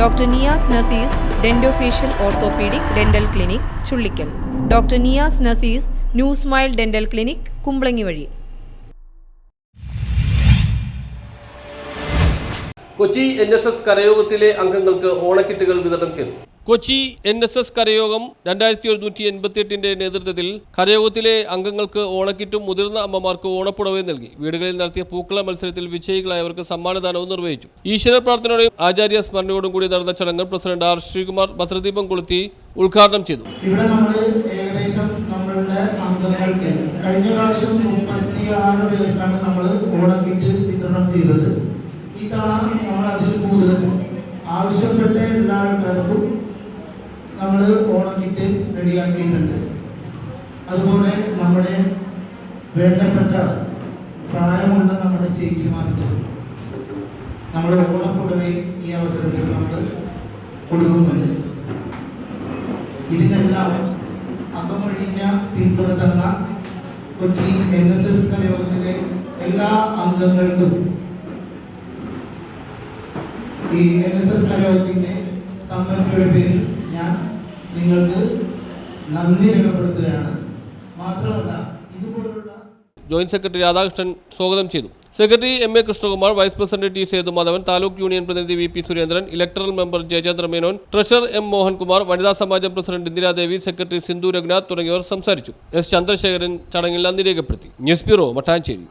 Doctor Niyas Naseez dentofacial orthopaedic dental clinic Chullickal. Doctor Niyas Naseez new smile dental clinic Kumbalangi വഴി. Kochi N S S കരയോഗത്തിലെ അംഗങ്ങൾക്ക് ഓണക്കിറ്റുകൾ വിതരണം ചെയ്തു. Kochi N S S കരയോഗം രണ്ടായിരത്തി ഒരുന്നൂറ്റി എൺപത്തി എട്ടിന്റെ നേതൃത്വത്തിൽ കരയോഗത്തിലെ അംഗങ്ങൾക്ക് ഓണക്കിറ്റും മുതിർന്ന അമ്മമാർക്ക് ഓണപ്പുടവയും നൽകി. വീടുകളിൽ നടത്തിയ പൂക്കള മത്സരത്തിൽ വിജയികളായവർക്ക് സമ്മാനദാനവും നിർവഹിച്ചു. ഈശ്വര പ്രാർത്ഥനയോടെയും ആചാര്യ സ്മരണയോടും കൂടി നടന്ന ചടങ്ങ് പ്രസിഡന്റ് ആർ ശ്രീകുമാർ ഭദ്രദീപം കൊളുത്തി ഉദ്ഘാടനം ചെയ്തു. ഇവിടെ നമ്മൾ ഏകദേശം നമ്മളുടെ അംഗങ്ങൾക്ക് കഴിഞ്ഞ പ്രാവശ്യം മുപ്പത്തി പേർക്കാണ് നമ്മൾ ഓണക്കിറ്റ് വിതരണം ചെയ്തത്. ഈ തവണ നമ്മൾ അതിൽ കൂടുതൽ ആവശ്യപ്പെട്ട എല്ലാ ആൾക്കാർക്കും ഓണക്കിറ്റ് റെഡിയാക്കിയിട്ടുണ്ട്. അതുപോലെ നമ്മുടെ വേണ്ടപ്പെട്ട പ്രായമുള്ള നമ്മുടെ ചേച്ചിമാർക്ക് നമ്മുടെ ഓണപ്പുടവയും ഈ അവസരത്തിൽ നമ്മൾ കൊടുക്കുന്നുണ്ട്. ഇതിനെല്ലാം അകമൊഴിഞ്ഞ പിന്തുണ തന്ന കൊച്ചി എൻ എസ് എസ് കലയോഗത്തിലെ എല്ലാ അംഗങ്ങൾക്കും ഈ എൻ എസ് എസ് കലയോഗത്തിന്റെ കമ്മിറ്റിയുടെ പേരിൽ ഞാൻ നിങ്ങൾക്ക് നന്ദി രേഖപ്പെടുത്തുകയാണ്. മാത്രമല്ല ഇതുപോലുള്ള ജോയിന്റ് സെക്രട്ടറി രാധാകൃഷ്ണൻ സ്വാഗതം ചെയ്തു. Secretary M A Krishnakumar vice president T Sethumadhavan taluk union പ്രതിനിധി V P Surendran electoral member Jayachandra Menon treasurer M Mohankumar വനിതാ സമാജം പ്രസിഡന്റ് ഇന്ദിരാദേവി സെക്രട്ടറി സിന്ധു രഘുനാഥ് തുടങ്ങിയവർ സംസാരിച്ചു. എസ്. ചന്ദ്രശേഖരൻ ചടങ്ങിൽ നന്ദി രേഖപ്പെടുത്തി. News bureau Mattancherry.